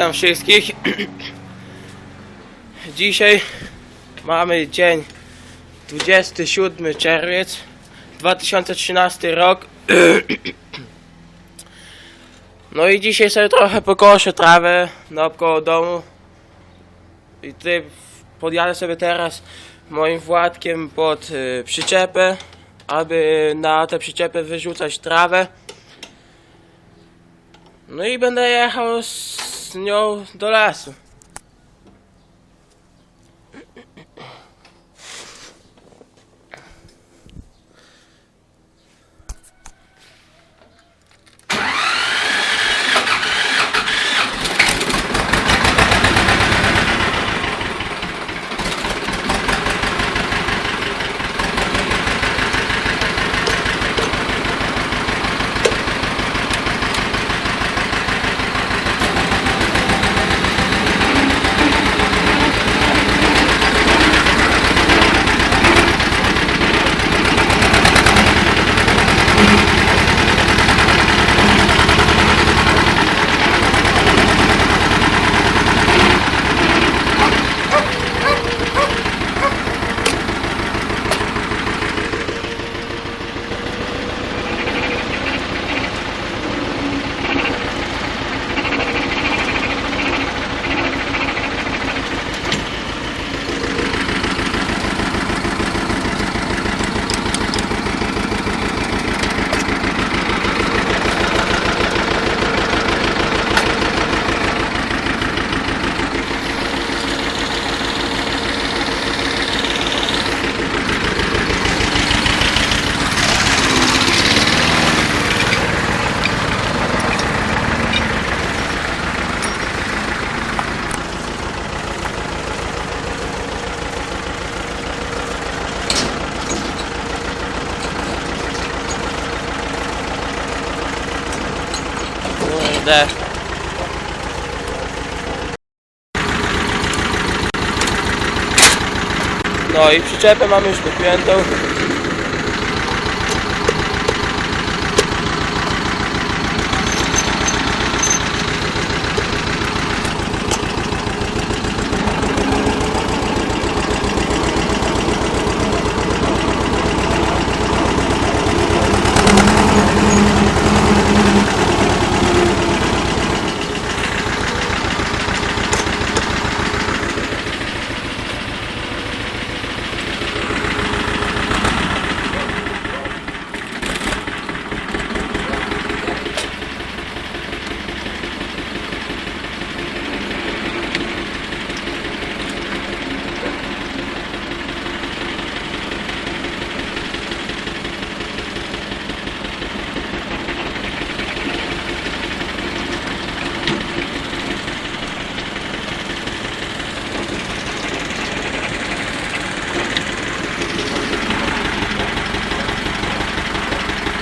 Witam wszystkich. Dzisiaj mamy dzień 27 czerwiec 2013 rok. No i dzisiaj sobie trochę pokoszę trawę naokoło domu. I tutaj podjadę sobie teraz moim Władkiem pod y, przyczepę, aby na tę przyczepę wyrzucać trawę. No i będę jechał z nią do Kurde. No i przyczepę mamy już dopiętą.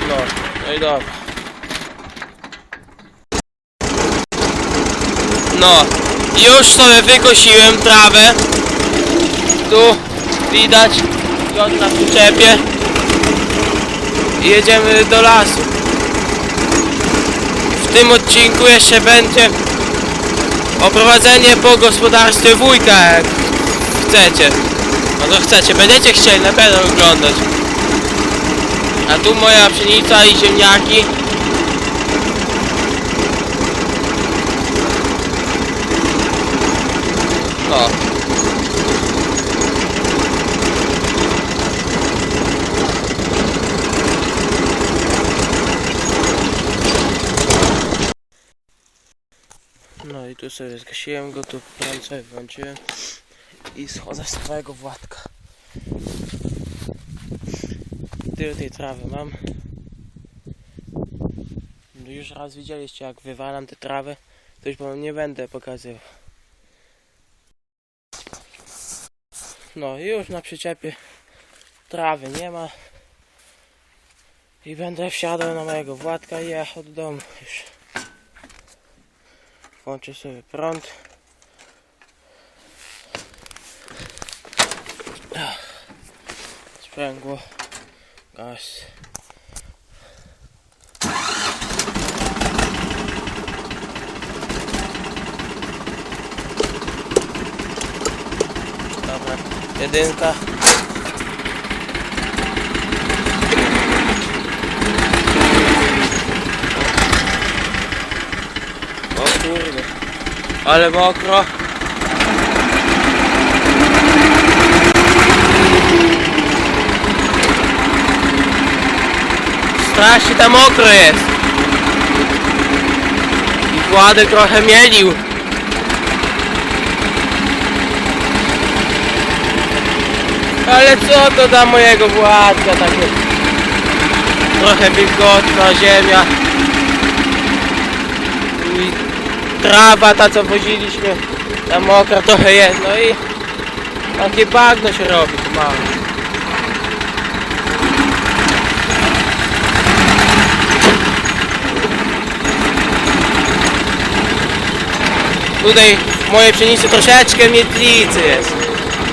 No, no dobra. No, już sobie wykosiłem trawę. Tu widać ją na przyczepie. Jedziemy do lasu. W tym odcinku jeszcze będzie oprowadzenie po gospodarstwie wujka, jak chcecie. No to chcecie, będziecie chcieli na pewno oglądać. A tu moja pszenica i ziemniaki. O. No i tu sobie zgasiłem go, tu prąd włączyłem i schodzę z całego Władka. Tyle tej trawy mam. No Już raz widzieliście jak wywalam tę trawę, to już wam nie będę pokazywał. No już na przyczepie trawy nie ma. I będę wsiadał na mojego Władka i jechał do domu już. Włączę sobie prąd. Ach. Guys. Dobra, jedynka. O kurde, ale mokro. Strasznie tam mokro jest. I Władek trochę mielił. Ale co to da mojego Władka takie? Trochę wilgotna ziemia. I trawa ta co woziliśmy. Ta mokra trochę jest. No i takie bagno się robi tu Tutaj w mojej pszenicy troszeczkę miedlicy jest.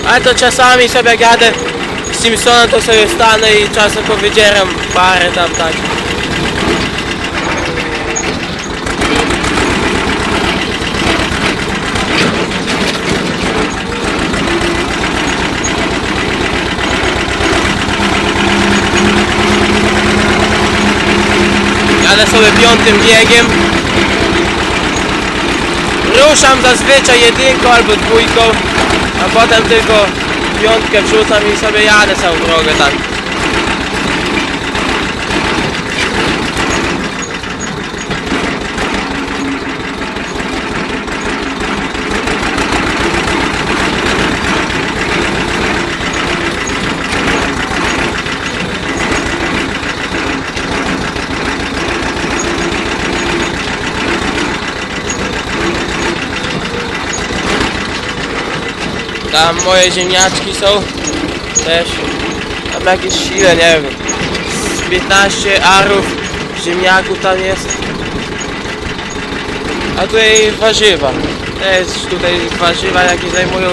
Ale to czasami sobie jadę z Simpsona to sobie stanę i czasem powydzieram parę tam tak. Jadę sobie piątym biegiem. Ruszam zazwyczaj jedynką albo dwójką, a potem tylko piątkę wrzucam i sobie jadę całą drogę tak. Tam moje ziemniaczki są też. Tam jakieś sile, nie wiem. Z 15 arów ziemniaków tam jest. A tutaj warzywa. Też tutaj warzywa jakieś zajmują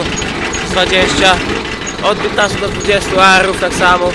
z 20. Od 15 do 20 arów tak samo.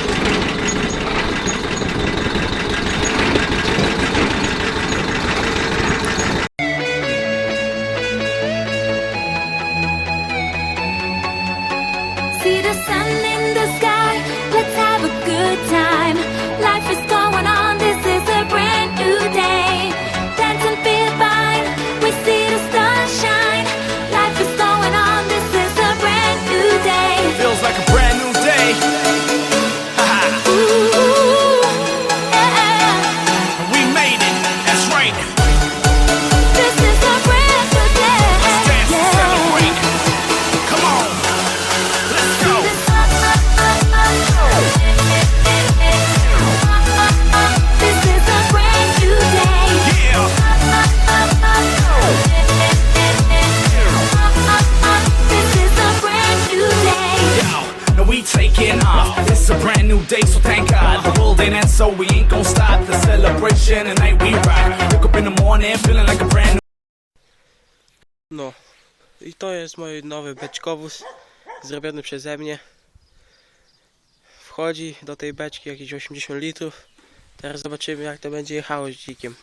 New day, so thank God. The world ain't end, so we ain't gonna stop the celebration. Tonight we rock. Woke up in the morning feeling like a brand new. No. I to jest mój nowy beczkowóz zrobiony przeze mnie. Wchodzi do tej beczki jakieś 80 litrów. Teraz zobaczymy jak to będzie jechało z dzikiem.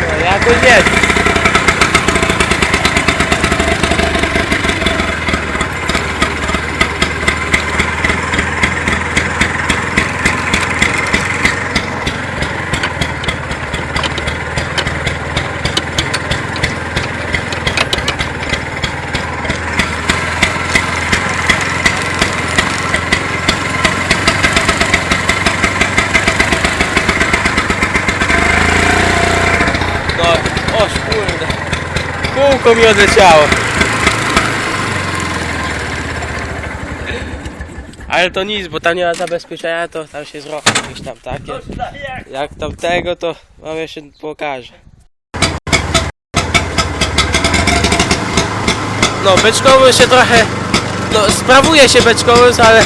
No, jako nie. No, o kurde. Kółko mi odleciało. Ale to nic, bo tam nie ma zabezpieczenia, to tam się zrobi jakieś tam takie. Jak tamtego, to wam jeszcze pokażę. No, beczkowy się trochę... No, sprawuje się beczkowy, ale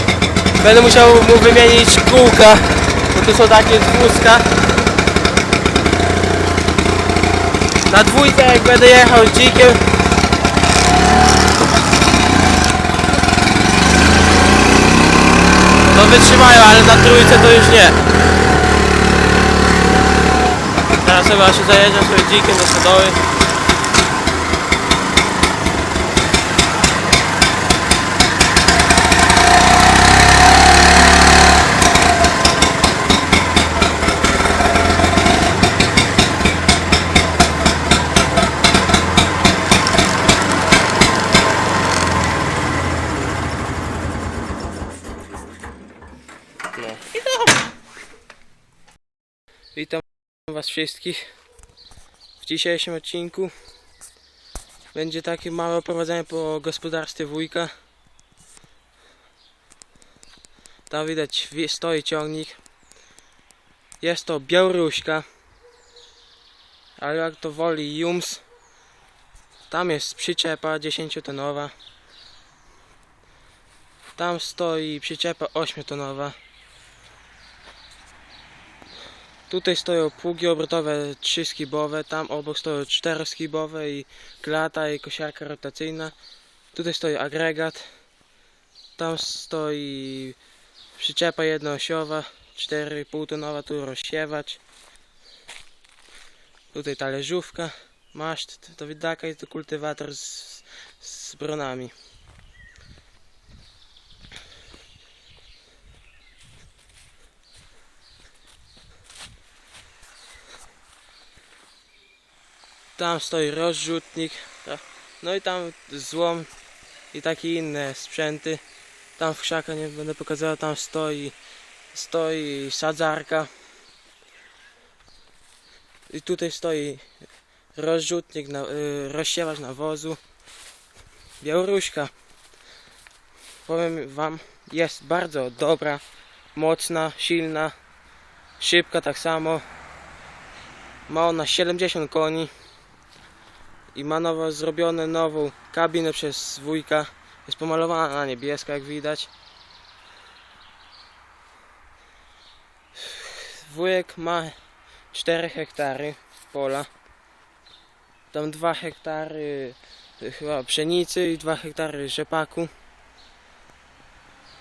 będę musiał mu wymienić kółka, bo tu są takie z wózka. Na dwójkę jak będę jechał z dzikiem. To wytrzymają, ale na trójce to już nie. Teraz chyba się zajeżdżam sobie dzikiem do stodoły. No. Witam Was wszystkich w dzisiejszym odcinku. Będzie takie małe oprowadzenie po gospodarstwie wujka. Tam widać wi- stoi ciągnik. Jest to Białoruśka. Ale jak to woli Jums. Tam jest przyczepa 10-tonowa. Tam stoi przyczepa 8-tonowa. Tutaj stoją pługi obrotowe trzy skibowe, tam obok stoją cztery skibowe i klata i kosiarka rotacyjna. Tutaj stoi agregat. Tam stoi przyczepa jednoosiowa, 4,5 tonowa, tu rozsiewacz. Tutaj talerzówka, maszt do widaka i tu kultywator z, z bronami. Tam stoi rozrzutnik. No i tam złom i takie inne sprzęty. Tam w krzaka nie będę pokazywał, tam stoi stoi sadzarka. I tutaj stoi rozrzutnik, na, y, rozsiewacz nawozu. Białoruśka. Powiem wam, jest bardzo dobra, mocna, silna, szybka tak samo. Ma ona 70 koni i ma nowo zrobione nową kabinę przez wujka. Jest pomalowana na niebiesko, jak widać. Wujek ma 4 hektary pola. Tam 2 hektary y, chyba pszenicy i 2 hektary rzepaku.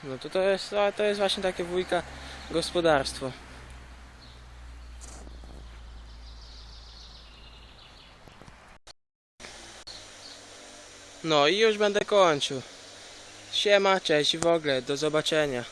No to to jest, to jest właśnie takie wujka gospodarstwo. No i już będę kończył. Siema, cześć w ogóle, do zobaczenia.